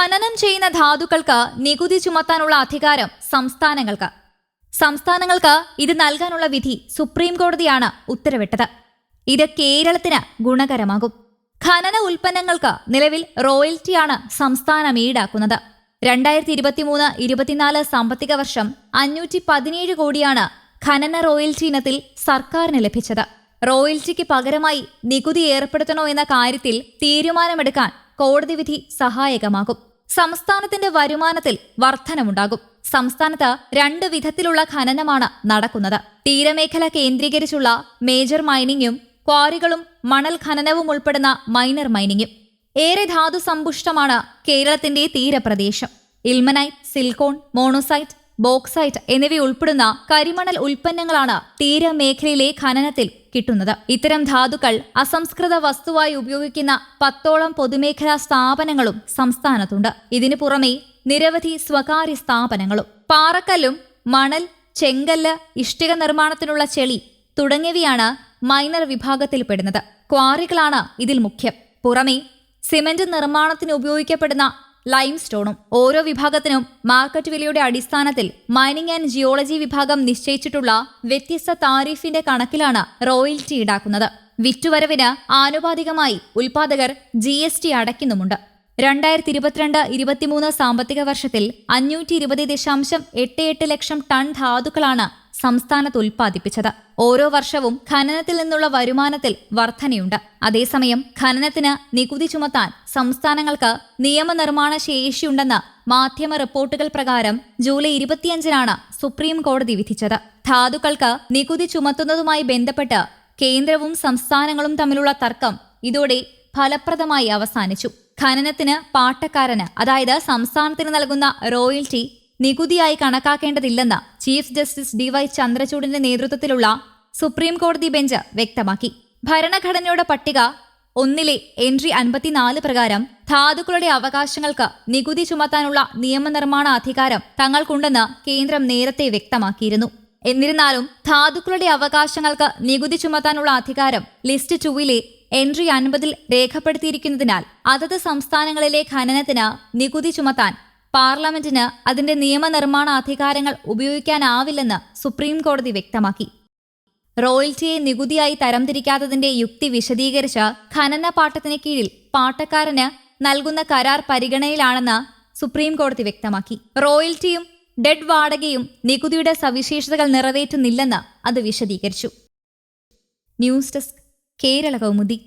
ഖനനം ചെയ്യുന്ന ധാതുക്കൾക്ക് നികുതി ചുമത്താനുള്ള അധികാരം സംസ്ഥാനങ്ങൾക്ക്. സംസ്ഥാനങ്ങൾക്ക് ഇത് നൽകാനുള്ള വിധി സുപ്രീം കോടതിയാണ് ഉത്തരവിട്ടത്. ഇത് കേരളത്തിന് ഗുണകരമാകും. ഖനന ഉൽപ്പന്നങ്ങൾക്ക് നിലവിൽ റോയൽറ്റിയാണ് സംസ്ഥാനം ഈടാക്കുന്നത്. രണ്ടായിരത്തി ഇരുപത്തിമൂന്ന് ഇരുപത്തിനാല് സാമ്പത്തിക വർഷം അഞ്ഞൂറ്റി പതിനേഴ് കോടിയാണ് ഖനന റോയൽറ്റി ഇനത്തിൽ സർക്കാരിന് ലഭിച്ചത്. റോയൽറ്റിക്ക് പകരമായി നികുതി ഏർപ്പെടുത്തണോ എന്ന കാര്യത്തിൽ തീരുമാനമെടുക്കാൻ കോടതി വിധി സഹായകമാകും. സംസ്ഥാനത്തിന്റെ വരുമാനത്തിൽ വർധനമുണ്ടാകും. സംസ്ഥാനത്ത് രണ്ട് വിധത്തിലുള്ള ഖനനമാണ് നടക്കുന്നത്. തീരമേഖല കേന്ദ്രീകരിച്ചുള്ള മേജർ മൈനിങ്ങും ക്വാറികളും മണൽ ഖനനവും ഉൾപ്പെടുന്ന മൈനർ മൈനിങ്ങും ഏറെ ധാതു സമ്പുഷ്ടമാണ് കേരളത്തിന്റെ തീരപ്രദേശം. ഇൽമനൈറ്റ് സിൽക്കോൺ മോണോസൈറ്റ് ബോക്സൈറ്റ് എന്നിവ ഉൾപ്പെടുന്ന കരിമണൽ ഉൽപ്പന്നങ്ങളാണ് തീരമേഖലയിലെ ഖനനത്തിൽ കിട്ടുന്നത്. ഇത്തരം ധാതുക്കൾ അസംസ്കൃത വസ്തുവായി ഉപയോഗിക്കുന്ന പത്തോളം പൊതുമേഖലാ സ്ഥാപനങ്ങളും സംസ്ഥാനത്തുണ്ട്. ഇതിനു പുറമെ നിരവധി സ്വകാര്യ സ്ഥാപനങ്ങളും. പാറക്കല്ലും മണൽ ചെങ്കല്ല് ഇഷ്ടിക നിർമ്മാണത്തിനുള്ള ചെളി തുടങ്ങിയവയാണ് മൈനർ വിഭാഗത്തിൽപ്പെടുന്നത്. ക്വാറികളാണ് ഇതിൽ മുഖ്യം. പുറമെ സിമന്റ് നിർമ്മാണത്തിന് ഉപയോഗിക്കപ്പെടുന്ന ലൈം സ്റ്റോണും ഓരോ വിഭാഗത്തിനും മാർക്കറ്റ് വിലയുടെ അടിസ്ഥാനത്തിൽ മൈനിങ് ആൻഡ് ജിയോളജി വിഭാഗം നിശ്ചയിച്ചിട്ടുള്ള വ്യത്യസ്ത താരിഫിന്റെ കണക്കിലാണ് റോയൽറ്റി ഈടാക്കുന്നത്. വിറ്റുവരവിന് ആനുപാതികമായി ഉൽപാദകർ ജി എസ് ടി അടയ്ക്കുന്നുമുണ്ട്. രണ്ടായിരത്തി ഇരുപത്തിരണ്ട് ഇരുപത്തിമൂന്ന് സാമ്പത്തിക വർഷത്തിൽ അഞ്ഞൂറ്റി ഇരുപത് ദശാംശം എട്ട് എട്ട് ലക്ഷം ടൺ ധാതുക്കളാണ് സംസ്ഥാനത്ത് ഉൽപ്പാദിപ്പിച്ചത്. ഓരോ വർഷവും ഖനനത്തിൽ നിന്നുള്ള വരുമാനത്തിൽ വർധനയുണ്ട്. അതേസമയം ഖനനത്തിന് നികുതി ചുമത്താൻ സംസ്ഥാനങ്ങൾക്ക് നിയമനിർമ്മാണ ശേഷിയുണ്ടെന്ന് മാധ്യമ റിപ്പോർട്ടുകൾ പ്രകാരം ജൂലൈ ഇരുപത്തിയഞ്ചിനാണ് സുപ്രീം കോടതി വിധിച്ചത്. ധാതുക്കൾക്ക് നികുതി ചുമത്തുന്നതുമായി ബന്ധപ്പെട്ട് കേന്ദ്രവും സംസ്ഥാനങ്ങളും തമ്മിലുള്ള തർക്കം ഇതോടെ ഫലപ്രദമായി അവസാനിച്ചു. ഖനനത്തിന് പാട്ടക്കാരന് അതായത് സംസ്ഥാനത്തിന് നൽകുന്ന റോയൽറ്റി നികുതിയായി കണക്കാക്കേണ്ടതില്ലെന്ന് ചീഫ് ജസ്റ്റിസ് ഡി വൈ ചന്ദ്രചൂഡിന്റെ നേതൃത്വത്തിലുള്ള സുപ്രീം കോടതി ബെഞ്ച് വ്യക്തമാക്കി. ഭരണഘടനയുടെ പട്ടിക ഒന്നിലെ എൻട്രി അൻപത്തിനാല് പ്രകാരം ധാതുക്കളുടെ അവകാശങ്ങൾക്ക് നികുതി ചുമത്താനുള്ള നിയമനിർമ്മാണ അധികാരം തങ്ങൾക്കുണ്ടെന്ന് കേന്ദ്രം നേരത്തെ വ്യക്തമാക്കിയിരുന്നു. എന്നിരുന്നാലും ധാതുക്കളുടെ അവകാശങ്ങൾക്ക് നികുതി ചുമത്താനുള്ള അധികാരം ലിസ്റ്റ് ടൂവിലെ എൻട്രി അൻപതിൽ രേഖപ്പെടുത്തിയിരിക്കുന്നതിനാൽ അതത് സംസ്ഥാനങ്ങളിലെ ഖനനത്തിന് നികുതി ചുമത്താൻ പാർലമെന്റിന് അതിന്റെ നിയമനിർമ്മാണ അധികാരങ്ങൾ ഉപയോഗിക്കാനാവില്ലെന്ന് സുപ്രീം കോടതി വ്യക്തമാക്കി. റോയൽറ്റിയെ നികുതിയായി തരംതിരിക്കാത്തതിന്റെ യുക്തി വിശദീകരിച്ച് ഖനന പാട്ടത്തിന് കീഴിൽ പാട്ടക്കാരന് നൽകുന്ന കരാർ പരിഗണനയിലാണെന്ന് സുപ്രീം കോടതി വ്യക്തമാക്കി. റോയൽറ്റിയും ഡെഡ് വാടകയും നികുതിയുടെ സവിശേഷതകൾ നിറവേറ്റുന്നില്ലെന്ന് അത് വിശദീകരിച്ചു. News desk Kerala Kaumudi.